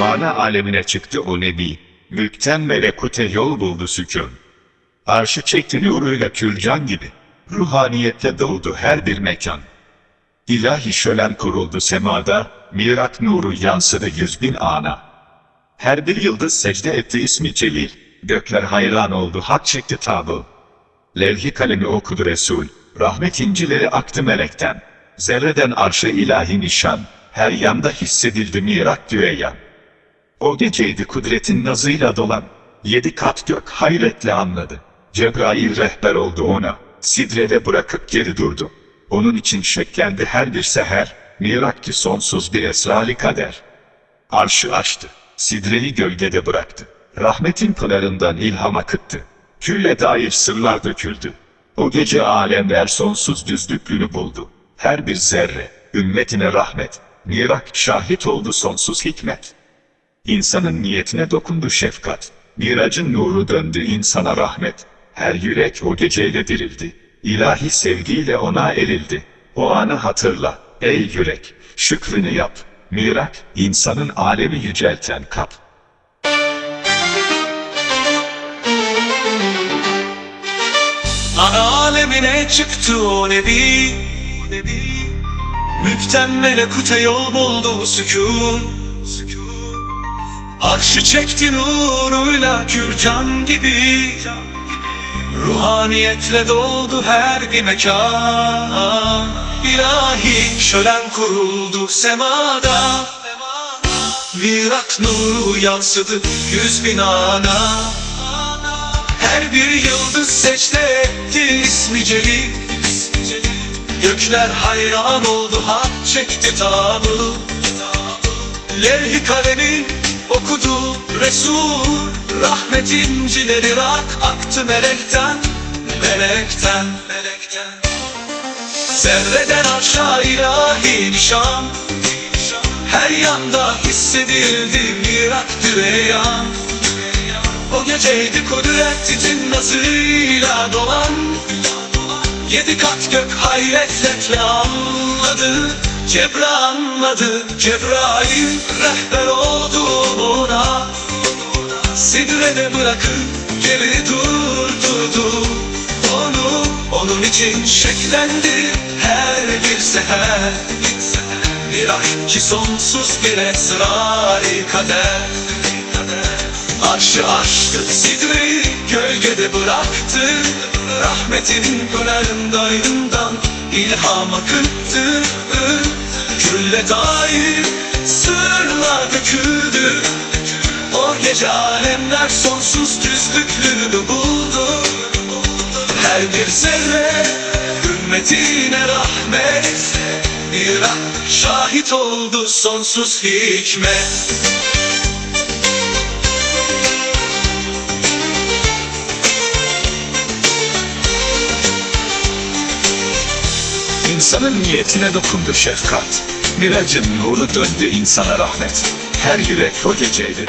mana alemine çıktı o nebi. Mülkten melekute yol buldu sükun. Arşı çekti nuruyla kürcan gibi. Ruhaniyette doğdu her bir mekan. İlahi şölen kuruldu semada, mirak nuru yansıdı yüz bin ana. Her bir yıldız secde etti ismi celil, gökler hayran oldu hak çekti tabu. Levh-i kalemi okudu Resul, rahmet incileri aktı melekten. Zerreden arşı ilahi nişan, her yanda hissedildi mirak düeyan. O geceydi kudretin nazıyla dolan, yedi kat gök hayretle anladı. Cebrail rehber oldu ona, sidrede bırakıp geri durdu. Onun için şeklendi her bir seher, mirak ki sonsuz bir esrali kader. Arşı açtı, sidreyi gölgede bıraktı. Rahmetin pınarından ilham akıttı. Külle dair sırlar döküldü. O gece alemler sonsuz düzlüklüğünü buldu. Her bir zerre, ümmetine rahmet. Mirak şahit oldu sonsuz hikmet. İnsanın niyetine dokundu şefkat. Miracın nuru döndü insana rahmet. Her yürek o geceyle dirildi. İlahi sevgiyle ona erildi. O anı hatırla, ey yürek, şükrünü yap. Mirak, insanın alemi yücelten kap. Ana alemine çıktı o nebi Mülkten melekute yol buldu sükun Arşı çekti nuruyla kürcan gibi. Ruhaniyetle doldu her bir mekan. İlahi şölen kuruldu semada. Virak nuru yansıdı yüz bin ana her bir yıldız secde etti ismi celil. Gökler hayran oldu hak çekti tabu Levh-i kalemi okudu Resul Rahmet incileri rak aktı melekten Melekten Melekten. Zerreden aşağı ilahi nişan Her yanda hissedildi mirak düreyan o geceydi kudretin nazıyla dolan Yedi kat gök hayretle anladı Cebra anladı Cebrail rehber oldu Sidrede bırakıp geri durdurdu. Onu onun için şeklendi her bir seher Bir aşk ki sonsuz bir esrar kader. Arşı aştı sidreyi gölgede bıraktı. Rahmetin pınarındayından ilham akıttı. Külle dair sırlar döküldü gece alemler sonsuz düzlüklüğünü buldu Her bir zerre ümmetine rahmet Irak şahit oldu sonsuz hikmet İnsanın niyetine dokundu şefkat. Miracın nuru döndü insana rahmet. Her yürek o geceydi.